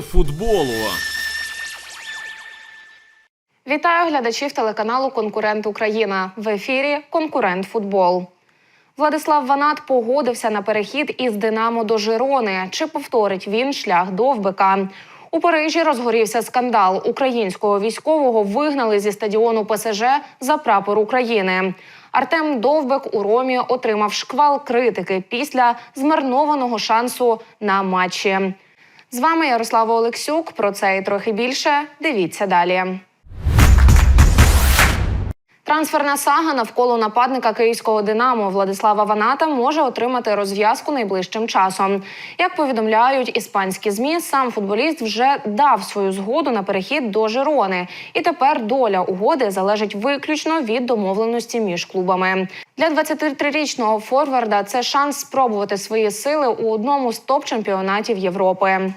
Футболу. Вітаю глядачів телеканалу Конкурент Україна в ефірі Конкурент Футбол. Владислав Ванат погодився на перехід із Динамо до Жирони. Чи повторить він шлях довбика? У Парижі розгорівся скандал. Українського військового вигнали зі стадіону ПСЖ за прапор України. Артем Довбик у Ромі отримав шквал критики після змарнованого шансу на матчі. З вами Ярослава Олексюк. Про це і трохи більше. Дивіться далі. Трансферна сага навколо нападника київського Динамо Владислава Ваната може отримати розв'язку найближчим часом. Як повідомляють іспанські змі, сам футболіст вже дав свою згоду на перехід до Жирони, і тепер доля угоди залежить виключно від домовленості між клубами. Для 23-річного форварда це шанс спробувати свої сили у одному з топ-чемпіонатів Європи.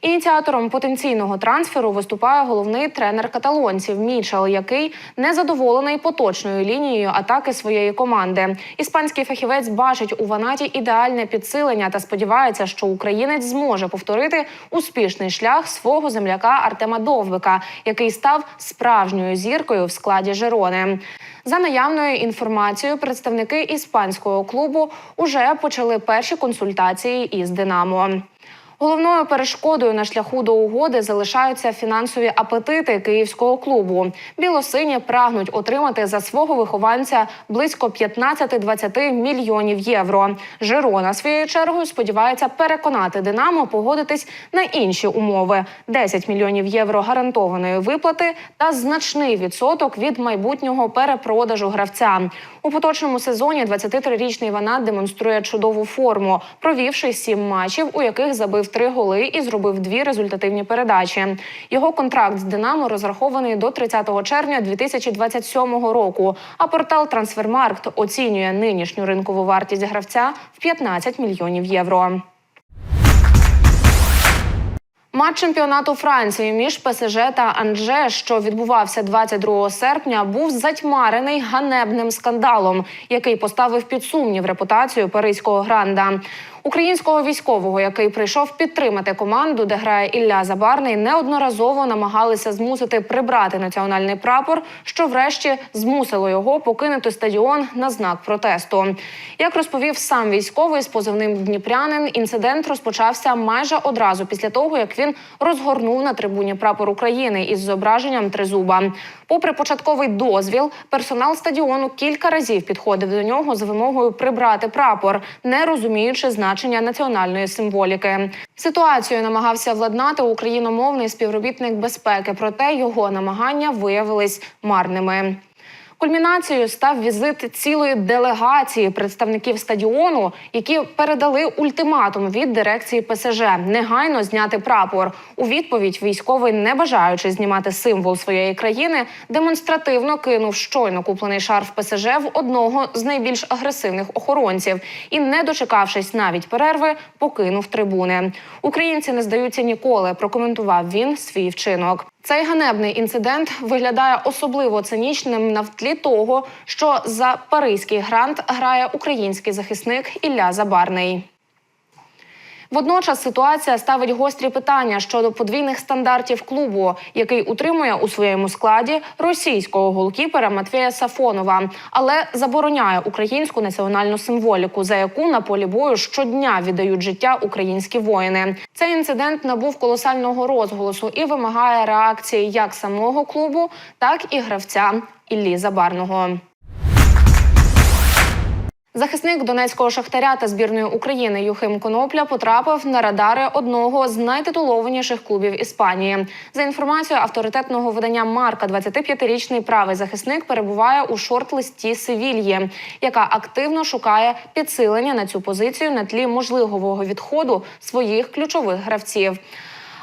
Ініціатором потенційного трансферу виступає головний тренер каталонців Мічел, який не задоволений поточною лінією атаки своєї команди. Іспанський фахівець бачить у Ванаті ідеальне підсилення та сподівається, що українець зможе повторити успішний шлях свого земляка Артема Довбика, який став справжньою зіркою в складі Жирони. За наявною інформацією, представники іспанського клубу уже почали перші консультації із Динамо. Головною перешкодою на шляху до угоди залишаються фінансові апетити київського клубу. Білосині прагнуть отримати за свого вихованця близько 15-20 мільйонів євро. Жирона своєю чергою сподівається переконати Динамо погодитись на інші умови: 10 мільйонів євро гарантованої виплати та значний відсоток від майбутнього перепродажу гравця. У поточному сезоні 23-річний Ванат демонструє чудову форму, провівши сім матчів, у яких забив три голи і зробив дві результативні передачі. Його контракт з Динамо розрахований до 30 червня 2027 року. А портал Трансфермаркт оцінює нинішню ринкову вартість гравця в 15 мільйонів євро. Матч чемпіонату Франції між ПСЖ та Анже, що відбувався 22 серпня, був затьмарений ганебним скандалом, який поставив під сумнів репутацію паризького гранда. Українського військового, який прийшов підтримати команду, де грає Ілля Забарний, неодноразово намагалися змусити прибрати національний прапор, що врешті змусило його покинути стадіон на знак протесту. Як розповів сам військовий з позивним Дніпрянин, інцидент розпочався майже одразу після того, як він розгорнув на трибуні прапор України із зображенням тризуба. Попри початковий дозвіл, персонал стадіону кілька разів підходив до нього з вимогою прибрати прапор, не розуміючи значення національної символіки. Ситуацію намагався владнати україномовний співробітник безпеки, проте його намагання виявились марними. Кульмінацією став візит цілої делегації представників стадіону, які передали ультиматум від дирекції ПСЖ негайно зняти прапор. У відповідь військовий, не бажаючи знімати символ своєї країни, демонстративно кинув щойно куплений шарф ПСЖ в одного з найбільш агресивних охоронців і, не дочекавшись навіть перерви, покинув трибуни. Українці не здаються ніколи. Прокоментував він свій вчинок. Цей ганебний інцидент виглядає особливо цинічним на тлі того, що за паризький грант грає український захисник Ілля Забарний. Водночас ситуація ставить гострі питання щодо подвійних стандартів клубу, який утримує у своєму складі російського голкіпера Матвія Сафонова, але забороняє українську національну символіку, за яку на полі бою щодня віддають життя українські воїни. Цей інцидент набув колосального розголосу і вимагає реакції як самого клубу, так і гравця Іллі Забарного. Захисник донецького шахтаря та збірної України Юхим Конопля потрапив на радари одного з найтитулованіших клубів Іспанії. За інформацією авторитетного видання Марка, 25-річний правий захисник перебуває у шорт-листі Севільї, яка активно шукає підсилення на цю позицію на тлі можливого відходу своїх ключових гравців.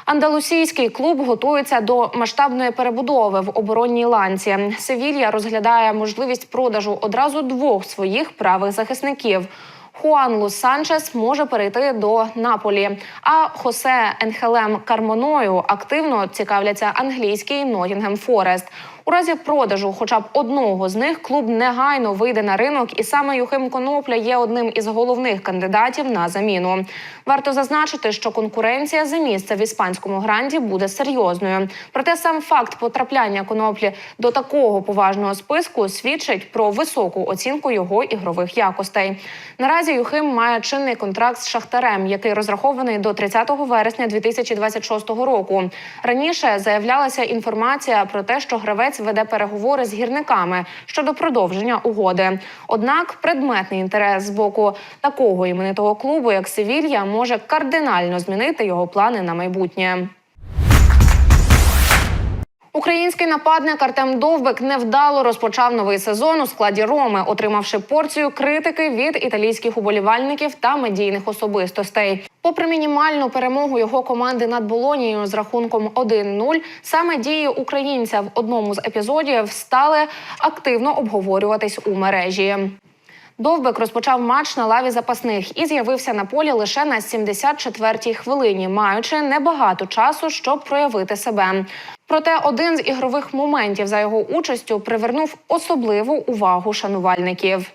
Андалусійський клуб готується до масштабної перебудови в оборонній ланці. Севілья розглядає можливість продажу одразу двох своїх правих захисників. Хуан Лус Санчес може перейти до Наполі. А Хосе Енхелем Кармоною активно цікавляться англійський Нотінгем Форест. У разі продажу, хоча б одного з них, клуб негайно вийде на ринок, і саме Юхим Конопля є одним із головних кандидатів на заміну. Варто зазначити, що конкуренція за місце в іспанському гранді буде серйозною. Проте сам факт потрапляння коноплі до такого поважного списку свідчить про високу оцінку його ігрових якостей. Наразі Юхим має чинний контракт з Шахтарем, який розрахований до 30 вересня 2026 року. Раніше заявлялася інформація про те, що гравець веде переговори з гірниками щодо продовження угоди. Однак предметний інтерес з боку такого іменитого клубу, як Севілья, може кардинально змінити його плани на майбутнє. Український нападник Артем Довбик невдало розпочав новий сезон у складі Роми, отримавши порцію критики від італійських уболівальників та медійних особистостей. Попри мінімальну перемогу його команди над Болонією з рахунком 1-0, саме дії українця в одному з епізодів стали активно обговорюватись у мережі. Довбик розпочав матч на лаві запасних і з'явився на полі лише на 74-й хвилині, маючи небагато часу, щоб проявити себе. Проте один з ігрових моментів за його участю привернув особливу увагу шанувальників.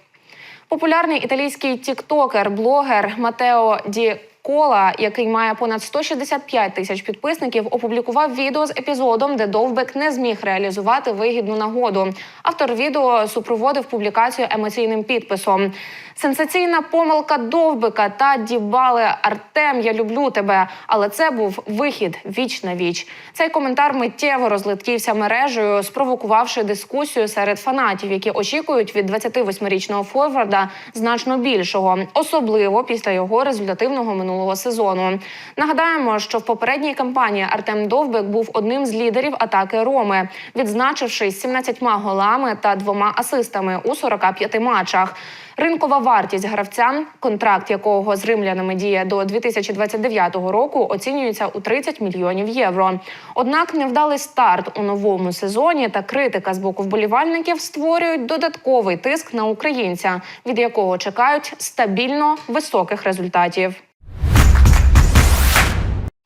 Популярний італійський тіктокер, блогер Матео Ді Кола, який має понад 165 тисяч підписників, опублікував відео з епізодом, де Довбек не зміг реалізувати вигідну нагоду. Автор відео супроводив публікацію емоційним підписом. Сенсаційна помилка Довбика та Дібали Артем. Я люблю тебе. Але це був вихід віч на віч. Цей коментар миттєво розлетівся мережею, спровокувавши дискусію серед фанатів, які очікують від 28-річного форварда значно більшого, особливо після його результативного минулого сезону. Нагадаємо, що в попередній кампанії Артем Довбик був одним з лідерів атаки Роми, відзначившись 17 голами та двома асистами у 45 матчах. Ринкова вартість гравця, контракт якого з римлянами діє до 2029 року, оцінюється у 30 мільйонів євро. Однак невдалий старт у новому сезоні та критика з боку вболівальників створюють додатковий тиск на українця, від якого чекають стабільно високих результатів.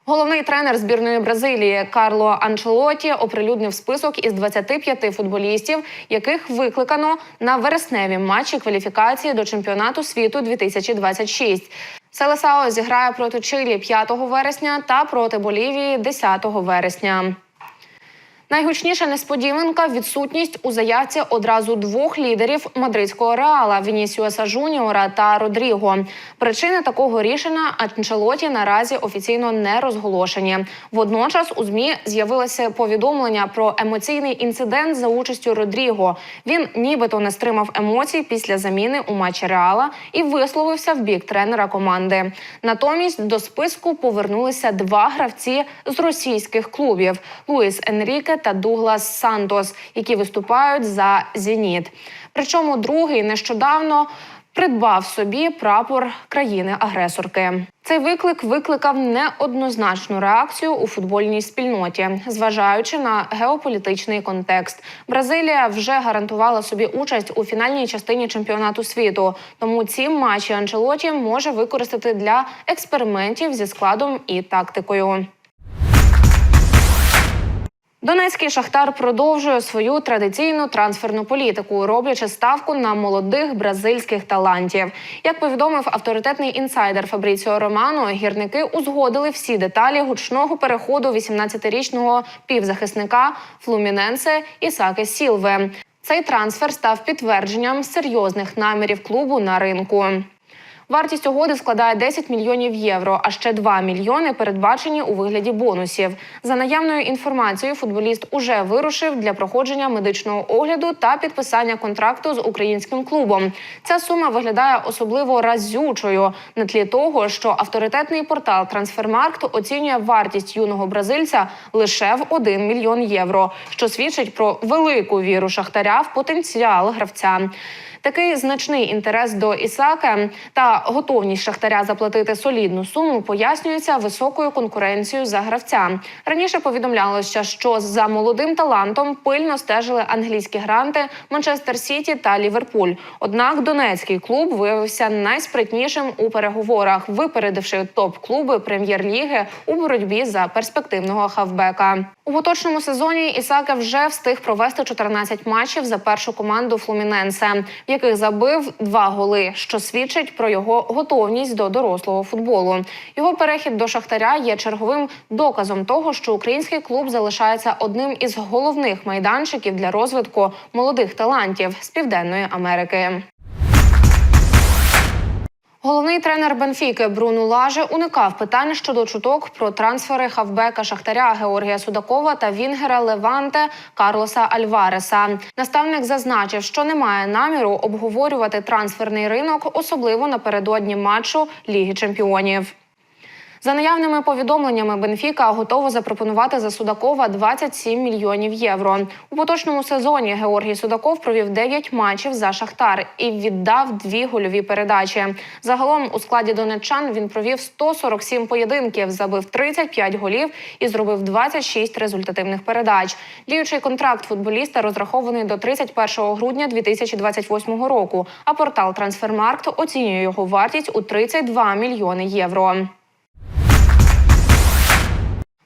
Головний тренер збірної Бразилії Карло Анчелоті оприлюднив список із 25 футболістів, яких викликано на вересневі матчі кваліфікації до чемпіонату світу 2026. Селесао зіграє проти Чилі 5 вересня та проти Болівії 10 вересня. Найгучніша несподіванка відсутність у заявці одразу двох лідерів мадридського реала Вінісіуса Жуніора та Родріго. Причини такого рішення Анчелоті наразі офіційно не розголошені. Водночас у змі з'явилося повідомлення про емоційний інцидент за участю Родріго. Він нібито не стримав емоцій після заміни у матчі Реала і висловився в бік тренера команди. Натомість до списку повернулися два гравці з російських клубів Луїс Енріке та Дуглас Сантос, які виступають за Зеніт. Причому другий нещодавно придбав собі прапор країни-агресорки. Цей виклик викликав неоднозначну реакцію у футбольній спільноті, зважаючи на геополітичний контекст. Бразилія вже гарантувала собі участь у фінальній частині чемпіонату світу. Тому ці матчі Анчелоті може використати для експериментів зі складом і тактикою. Донецький шахтар продовжує свою традиційну трансферну політику, роблячи ставку на молодих бразильських талантів. Як повідомив авторитетний інсайдер Фабріціо Романо, гірники узгодили всі деталі гучного переходу 18-річного півзахисника Флуміненсе Ісаки Сілве. Цей трансфер став підтвердженням серйозних намірів клубу на ринку. Вартість угоди складає 10 мільйонів євро, а ще 2 мільйони передбачені у вигляді бонусів. За наявною інформацією, футболіст уже вирушив для проходження медичного огляду та підписання контракту з українським клубом. Ця сума виглядає особливо разючою на тлі того, що авторитетний портал Трансфермаркт оцінює вартість юного бразильця лише в 1 мільйон євро, що свідчить про велику віру шахтаря в потенціал гравця. Такий значний інтерес до Ісака та готовність Шахтаря заплатити солідну суму пояснюється високою конкуренцією за гравця. Раніше повідомлялося, що за молодим талантом пильно стежили англійські гранти Манчестер Сіті та Ліверпуль. Однак донецький клуб виявився найспритнішим у переговорах, випередивши топ-клуби прем'єр-ліги у боротьбі за перспективного хавбека. У поточному сезоні Ісака вже встиг провести 14 матчів за першу команду Флуміненсе, яких забив два голи, що свідчить про його готовність до дорослого футболу. Його перехід до Шахтаря є черговим доказом того, що український клуб залишається одним із головних майданчиків для розвитку молодих талантів з південної Америки. Головний тренер Бенфіки Бруну Лаже уникав питань щодо чуток про трансфери хавбека Шахтаря Георгія Судакова та Вінгера Леванте Карлоса Альвареса. Наставник зазначив, що немає наміру обговорювати трансферний ринок, особливо напередодні матчу Ліги Чемпіонів. За наявними повідомленнями, Бенфіка готова запропонувати за Судакова 27 мільйонів євро. У поточному сезоні Георгій Судаков провів 9 матчів за Шахтар і віддав дві гольові передачі. Загалом у складі донеччан він провів 147 поєдинків, забив 35 голів і зробив 26 результативних передач. Діючий контракт футболіста розрахований до 31 грудня 2028 року. А портал Трансфермаркт оцінює його вартість у 32 мільйони євро.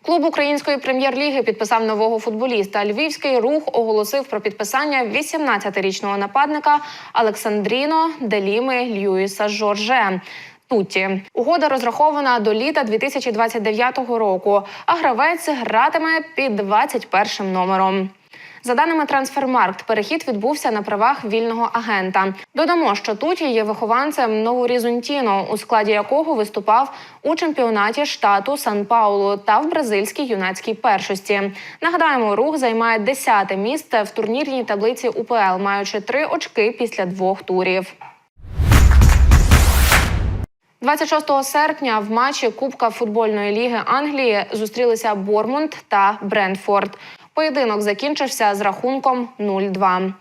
Клуб української прем'єр-ліги підписав нового футболіста. Львівський рух оголосив про підписання 18-річного нападника Олександріно Деліми Льюіса Жорже. Туті угода розрахована до літа 2029 року. А гравець гратиме під 21 номером. За даними Трансфермаркт, перехід відбувся на правах вільного агента. Додамо, що Туті є вихованцем Новорізунтіно, у складі якого виступав у чемпіонаті штату Сан Паулу та в бразильській юнацькій першості. Нагадаємо, рух займає 10-те місце в турнірній таблиці УПЛ, маючи три очки після двох турів. 26 серпня в матчі Кубка футбольної ліги Англії зустрілися Бормунд та Брентфорд. Поєдинок закінчився з рахунком 0-2.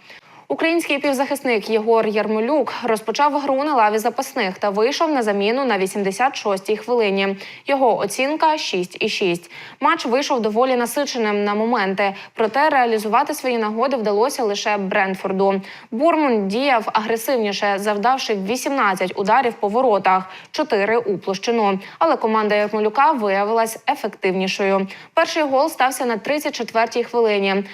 Український півзахисник Єгор Ярмолюк розпочав гру на лаві запасних та вийшов на заміну на 86-й хвилині. Його оцінка 6,6. Матч вийшов доволі насиченим на моменти, проте реалізувати свої нагоди вдалося лише Брентфорду. Бурмун діяв агресивніше, завдавши 18 ударів по воротах, 4 у площину. Але команда Ярмолюка виявилась ефективнішою. Перший гол стався на 34-й хвилині.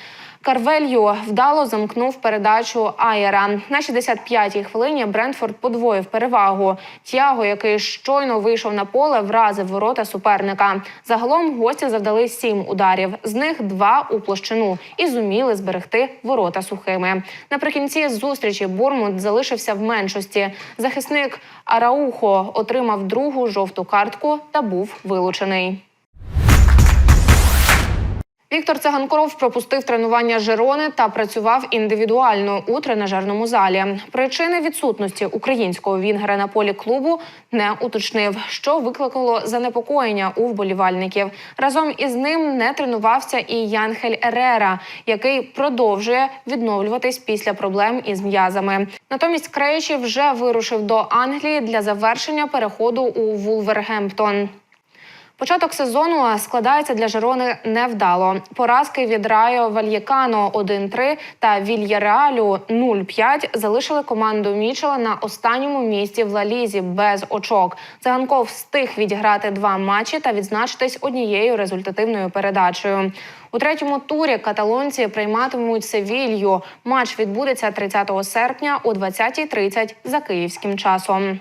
Карвелью вдало замкнув передачу Аєра. На 65-й хвилині Брентфорд подвоїв перевагу. Тяго, який щойно вийшов на поле, вразив ворота суперника. Загалом гості завдали сім ударів, з них два у площину і зуміли зберегти ворота сухими. Наприкінці зустрічі Бурмут залишився в меншості. Захисник Араухо отримав другу жовту картку та був вилучений. Віктор Циганкоров пропустив тренування Жерони та працював індивідуально у тренажерному залі. Причини відсутності українського вінгера на полі клубу не уточнив, що викликало занепокоєння у вболівальників. Разом із ним не тренувався і Янхель Ерера, який продовжує відновлюватись після проблем із м'язами. Натомість Крейчі вже вирушив до Англії для завершення переходу у Вулвергемптон. Початок сезону складається для Жерони невдало. Поразки від Райо Вальєкано 1-3 та Вільяреалю 0-5 залишили команду Мічела на останньому місці в Лалізі без очок. Циганков встиг відіграти два матчі та відзначитись однією результативною передачею. У третьому турі каталонці прийматимуть Севілью. Матч відбудеться 30 серпня о 20.30 за київським часом.